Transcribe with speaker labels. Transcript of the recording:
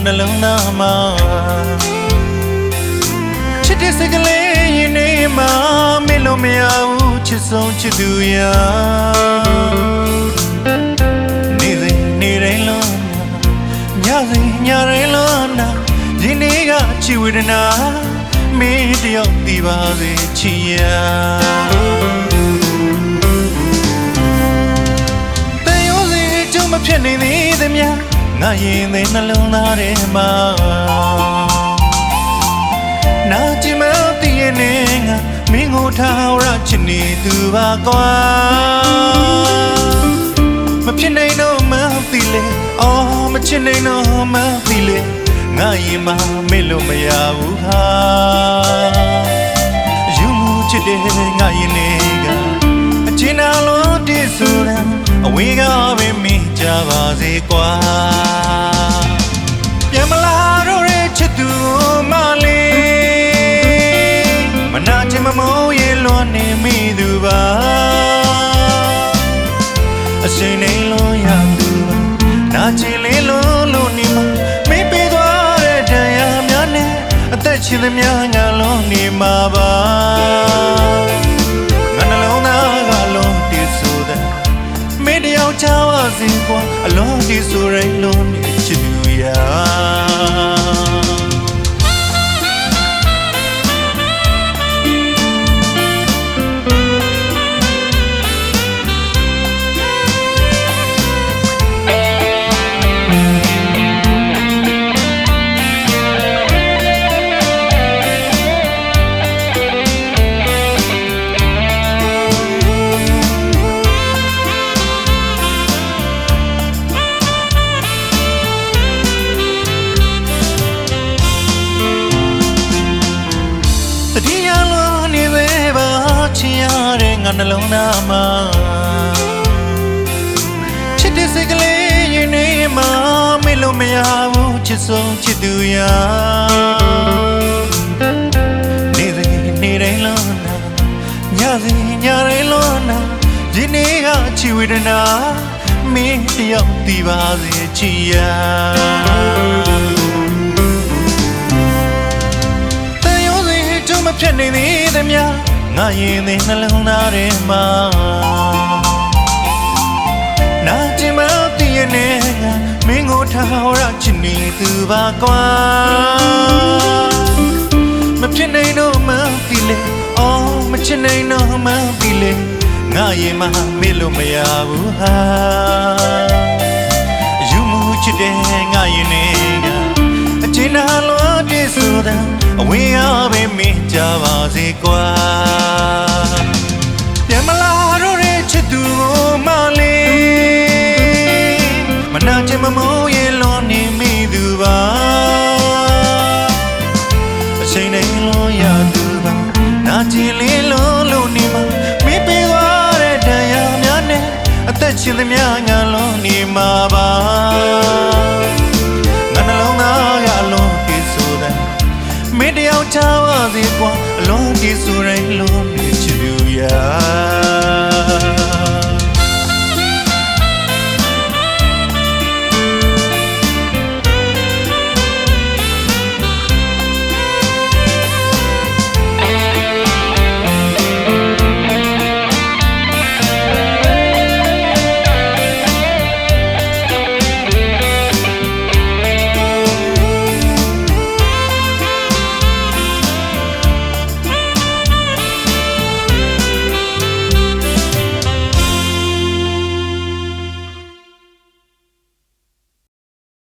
Speaker 1: ငါနှလုံးသားမှာချစ်တဲ့စကလေးရင်နေမှာမင်းလို့မရဘူးချစ်ဆုံးချစ်သူရာနေစဉ်နေတိုင်းလုံးညစဉ်ညတိုင်းလုံးနာဒီနေ့ကချစ်ဝေဒနာမင်းတယောက်ဒီပါစေချစ်ရာတန်ရုံးစီကျုံမဖြစ်နေသေးသမျှ ငါရင်သေးနှလုံးသားထဲမှာနာကြည့်မတည်ရဲ့နေငါမင်းကိုထားရချစ်နေသူပါကွာမဖြစ်နိုင်တော့မှသိလေအော်မချစ်နိုင်တော့မှသိလေငါရင်မှာမေ့လို့မရဘူးဟာယူမှုချစ်တဲ့ငါရင်နေကအချင်းနာလို့တည်ဆိုတဲ့အဝေးကပဲမင်းကြ ပါစေကွာပြန်မလာတော့တဲ့ချစ်သူမလေးမနာချင်မမိုးရေလွန်နေမိသူပါအရှင်နေလို့ရသူပါနာချင်လေးလို့လို့နေမှာမင်းပေးသွားတဲ့တရားများနဲ့အသက်ရှင်သမျှငါလုံးနေမှာပါ ကွာအလုံးတည်ဆိုရိတ်လုံးနေချစ်သူရာ နှလုံးသားမှာချစ်တဲ့စိတ်ကလေးရင်နေမှာမေ့လို့မရဘူးချစ်ဆုံးချစ်သူရာနေစဉ်နေတိုင်းလုံးနာညစဉ်ညတိုင်းလုံးနာဒီနေ့ကချီဝေဒနာမင်းတယောက်ဒီပါစေချီရာတန်ရုံးစီကျုံမဖြစ်နေသေးသမျှငါ ရင်သေးနှလုံးသားထဲမှာနာကျင်မတည်ရနေငါမင်းကိုထားရချင်နေသူပါကွာမဖြစ်နိုင်တော့မှပြီလေအော်မချင်နိုင်တော့မှပြီလေငါရင်မမေ့လို့မရဘူးဟာယူမှုချစ်တဲ့ငါရင်နေကအချင်းနာလို့ပြည့်စုံတဲ့အဝေးအပဲမင်းကြပါစေကွာ ကျင်လေးလို့လို့နေမှာမင်းပေးသွားတဲ့တရားများနဲ့အသက်ရှင်သမျှငါလုံးနေမှာပါငါနှလုံးသားကအလုံးကြီးဆိုတဲ့မင်းတယောက်ချားပါစေကွာအလုံးကြီးဆိုရင်လုံးနေ